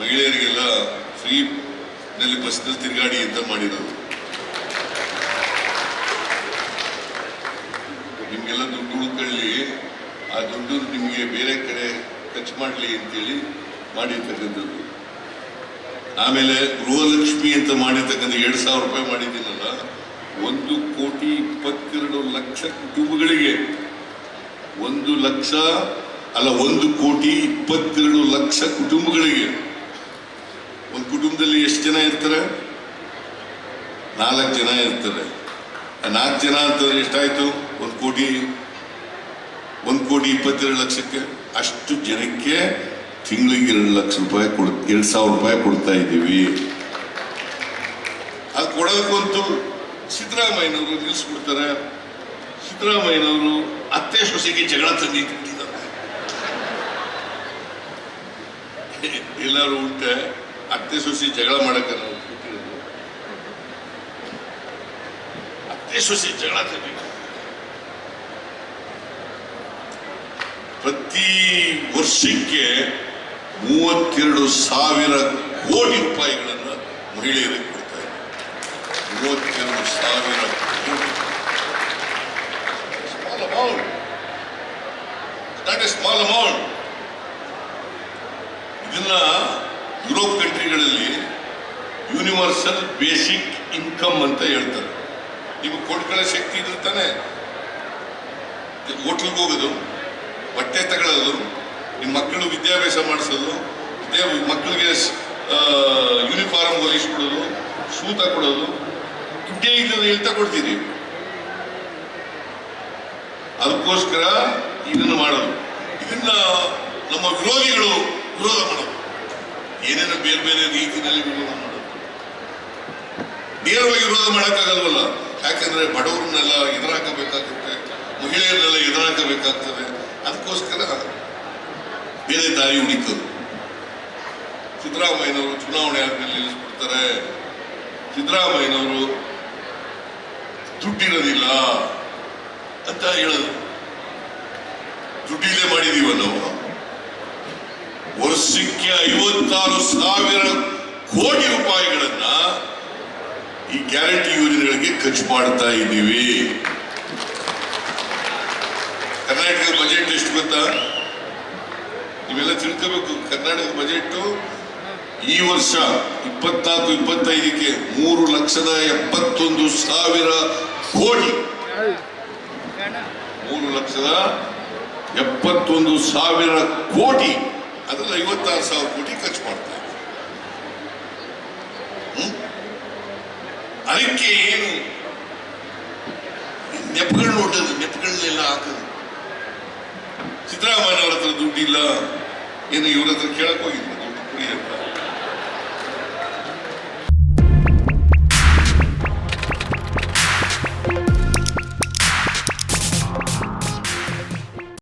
ಮಹಿಳೆಯರಿಗೆಲ್ಲ free ನಲ್ಲಿ ಬಸ್ನಲ್ಲಿ ತಿರುಗಾಡಿ ಅಂತ ಮಾಡಿರೋದು ನಿಮ್ಗೆಲ್ಲ ದುಡ್ಡು ಉಳ್ಕೊಳ್ಳಿ. ಆ ದುಡ್ಡು ನಿಮಗೆ ಬೇರೆ ಕಡೆ ಖರ್ಚು ಮಾಡಲಿ ಅಂತೇಳಿ ಮಾಡಿರ್ತಕ್ಕಂಥದ್ದು. ಆಮೇಲೆ ಗೃಹಲಕ್ಷ್ಮಿ ಅಂತ ಮಾಡಿರ್ತಕ್ಕಂಥ ಎರಡು ಸಾವಿರ ರೂಪಾಯಿ ಮಾಡಿದ್ದೀನಲ್ಲ, ಒಂದು ಕೋಟಿ ಇಪ್ಪತ್ತೆರಡು ಲಕ್ಷ ಕುಟುಂಬಗಳಿಗೆ ಒಂದು ಲಕ್ಷ, ಅಲ್ಲ, ಒಂದು ಕೋಟಿ ಇಪ್ಪತ್ತೆರಡು ಲಕ್ಷ ಕುಟುಂಬಗಳಿಗೆ ಒಂದು ಕುಟುಂಬದಲ್ಲಿ ಎಷ್ಟು ಜನ ಇರ್ತಾರೆ? ನಾಲ್ಕು ಜನ ಇರ್ತಾರೆ. ನಾಲ್ಕು ಜನ ಅಂತಂದ್ರೆ ಎಷ್ಟಾಯ್ತು? ಒಂದು ಕೋಟಿ ಒಂದು ಕೋಟಿ ಇಪ್ಪತ್ತೆರಡು ಲಕ್ಷಕ್ಕೆ ಅಷ್ಟು ಜನಕ್ಕೆ ತಿಂಗಳಿಗೆ ಎರಡು ಲಕ್ಷ ರೂಪಾಯಿ ಕೊಡ್, ಎರಡು ಸಾವಿರ ರೂಪಾಯಿ ಕೊಡ್ತಾ ಇದ್ದೀವಿ. ಅದು ಕೊಡೋದಕ್ಕಂತೂ ಸಿದ್ದರಾಮಯ್ಯನವರು ನಿಲ್ಲಿಸ್ಬಿಡ್ತಾರೆ ಸಿದ್ದರಾಮಯ್ಯನವರು ಅತ್ತೆ ಸೊಸೆಗೆ ಜಗಳ ತಂದಿಟ್ಟಿದ್ದಾರೆ ಎಲ್ಲರೂ ಉಂಟೆ. ಅತ್ತೆ ಸೊಸಿ ಜಗಳ ಮಾಡಕ್ಕೆ ಅತ್ತೆ ಸೊಸಿ ಜಗಳ ಪ್ರತಿ ವರ್ಷಕ್ಕೆ ಮೂವತ್ತೆರಡು ಸಾವಿರ ಕೋಟಿ ರೂಪಾಯಿಗಳನ್ನು ಮಹಿಳೆಯರಿಗೆ ಕೊಡ್ತಾ ಇದ್ದಾರೆ. ಮೂವತ್ತೆರಡು ಸಾವಿರ ಕೋಟಿ. ದಟ್ ಇಸ್ ಸ್ಮಾಲ್ ಅಮೌಂಟ್ ಇದನ್ನ ಯುರೋಪ್ ಕಂಟ್ರಿಗಳಲ್ಲಿ ಯೂನಿವರ್ಸಲ್ ಬೇಸಿಕ್ ಇನ್ಕಮ್ ಅಂತ ಹೇಳ್ತಾರೆ. ನೀವು ಕೊಡ್ಕೊಳ್ಳೋ ಶಕ್ತಿ ಇದ್ರೆ ತಾನೆ ಹೋಟ್ಲಿಗೆ ಹೋಗೋದು, ಬಟ್ಟೆ ತಗೊಳ್ಳೋದು ನಿಮ್ಮ ಮಕ್ಕಳು ವಿದ್ಯಾಭ್ಯಾಸ ಮಾಡಿಸೋದು ವಿದ್ಯಾ ಮಕ್ಕಳಿಗೆ ಯೂನಿಫಾರ್ಮ್ ಹೊಲಿಸ್ಕೊಡೋದು ಶೂ ತಗೊಡೋದು ದುಡ್ಡೇ ಇಲ್ಲದೆ ಎಲ್ಲಿ ತಗೊಡ್ತೀರಿ ಅದಕ್ಕೋಸ್ಕರ ಇದನ್ನು ಮಾಡೋದು. ಇದನ್ನ ನಮ್ಮ ವಿರೋಧಿಗಳು ವಿರೋಧ ಮಾಡೋದು. ಏನೇನೋ ಬೇರೆ ಬೇರೆ ರೀತಿಯಲ್ಲಿ ವಿರೋಧ ಮಾಡೋದು. ನೇರವಾಗಿ ವಿರೋಧ ಮಾಡೋಕ್ಕಾಗಲ್ವಲ್ಲ? ಯಾಕಂದ್ರೆ ಬಡವರನ್ನೆಲ್ಲ ಎದುರಾಕಬೇಕಾಗುತ್ತೆ, ಮಹಿಳೆಯರನ್ನೆಲ್ಲ ಎದುರಾಕಬೇಕಾಗ್ತದೆ. ಅದಕ್ಕೋಸ್ಕರ ಬೇರೆ ದಾರಿ ಹುಡುಕೋದು. ಸಿದ್ದರಾಮಯ್ಯನವರು ಚುನಾವಣೆ ಆದ್ಮೇಲೆ ನಿಲ್ಲಿಸ್ಬಿಡ್ತಾರೆ. ಸಿದ್ದರಾಮಯ್ಯನವರು ದುಡ್ಡಿರೋದಿಲ್ಲ ಅಂತ ಹೇಳೋದು. ದುಡ್ಡಿಲ್ಲೇ ಮಾಡಿದೀವ ನಾವು ವರ್ಷಕ್ಕೆ ಐವತ್ತಾರು ಸಾವಿರ ಕೋಟಿ ರೂಪಾಯಿಗಳನ್ನ ಈ ಗ್ಯಾರಂಟಿ ಯೋಜನೆಗಳಿಗೆ ಖರ್ಚು ಮಾಡ್ತಾ ಇದ್ದೀವಿ. ಕರ್ನಾಟಕದ ಬಜೆಟ್ ಎಷ್ಟು ಗೊತ್ತಾ? ನೀವೆಲ್ಲ ತಿಳ್ಕೋಬೇಕು, ಕರ್ನಾಟಕದ ಬಜೆಟ್ ಈ ವರ್ಷ ಇಪ್ಪತ್ನಾಲ್ಕು, ಇಪ್ಪತ್ತೈದಕ್ಕೆ ಮೂರು ಲಕ್ಷದ ಎಪ್ಪತ್ತೊಂದು ಸಾವಿರ ಕೋಟಿ. ಮೂರು ಲಕ್ಷದ ಎಪ್ಪತ್ತೊಂದು ಸಾವಿರ ಕೋಟಿ. ಅದರಲ್ಲಿ ಐವತ್ತಾರು ಸಾವಿರ ಕೋಟಿ ಖರ್ಚು ಮಾಡ್ತಾ ಇದ್ದೀವಿ ಹ್ಮ್? ಅದಕ್ಕೆ ಏನು? ನೆಪಗಳು ನೋಡೋದು ನೆಪಗಳನ್ನೆಲ್ಲ ಹಾಕೋದು. ಸಿದ್ದರಾಮಯ್ಯನವ್ರ ಹತ್ರ ದುಡ್ಡಿಲ್ಲ. ಏನು ಇವ್ರ ಹತ್ರ ಕೇಳಕ್ ಹೋಗಿದ್ರು, ದುಡ್ಡು ಕೊಡಿ ಅಂತ